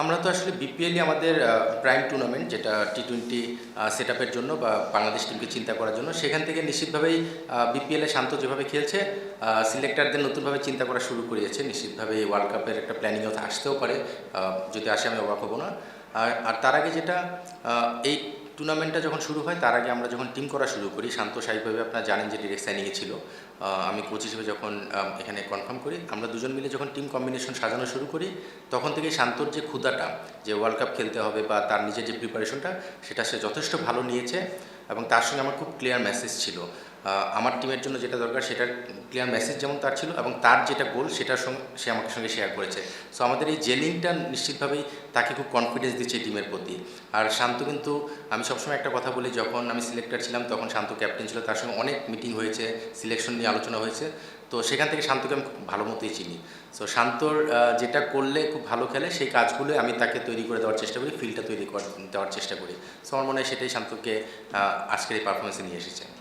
আমরা তো আসলে বিপিএলই আমাদের প্রাইম টুর্নামেন্ট যেটা টি টোয়েন্টি সেট জন্য বা বাংলাদেশ টিমকে চিন্তা করার জন্য। সেখান থেকে নিশ্চিতভাবেই বিপিএলে শান্ত যেভাবে খেলছে সিলেক্টারদের নতুনভাবে চিন্তা করা শুরু করিয়েছে। নিশ্চিতভাবে ওয়ার্ল্ড কাপের একটা প্ল্যানিংও আসতেও পারে। যদি আসে আমি অবাক হব না। আর তার আগে যেটা এই টুর্নামেন্টটা যখন শুরু হয়, তার আগে আমরা যখন টিম করা শুরু করি, শান্ত সাহিবভাবে আপনারা জানেন যে ডিরেক্ট সাইনিংয়ে ছিল। আমি কোচ হিসেবে যখন এখানে কনফার্ম করি, আমরা দুজন মিলে যখন টিম কম্বিনেশন সাজানো শুরু করি, তখন থেকে শান্তর যে ক্ষুদাটা যে ওয়ার্ল্ড কাপ খেলতে হবে বা তার নিজের যে প্রিপারেশনটা সেটা সে যথেষ্ট ভালো নিয়েছে এবং তার সঙ্গে আমার খুব ক্লিয়ার মেসেজ ছিল। আমার টিমের জন্য যেটা দরকার সেটার ক্লিয়ার মেসেজ যেমন তার ছিল এবং তার যেটা গোল সেটার সঙ্গে সে আমাকে সঙ্গে শেয়ার করেছে। সো আমাদের এই জেলিংটা নিশ্চিতভাবেই তাকে খুব কনফিডেন্স দিচ্ছে টিমের প্রতি। আর শান্ত কিন্তু, আমি সবসময় একটা কথা বলি, যখন আমি সিলেক্টর ছিলাম তখন শান্ত ক্যাপ্টেন ছিল, তার সঙ্গে অনেক মিটিং হয়েছে সিলেকশন নিয়ে আলোচনা হয়েছে। তো সেখান থেকে শান্তকে আমি খুব ভালো মতোই চিনি। সো শান্তর যেটা করলে খুব ভালো খেলে সেই কাজগুলো আমি তাকে তৈরি করে দেওয়ার চেষ্টা করি ফিল্ডটা তৈরি করে, দেওয়ার চেষ্টা করি। সো আমার মনে হয় সেটাই শান্তকে আজকের এই পারফরমেন্সে নিয়ে এসেছে।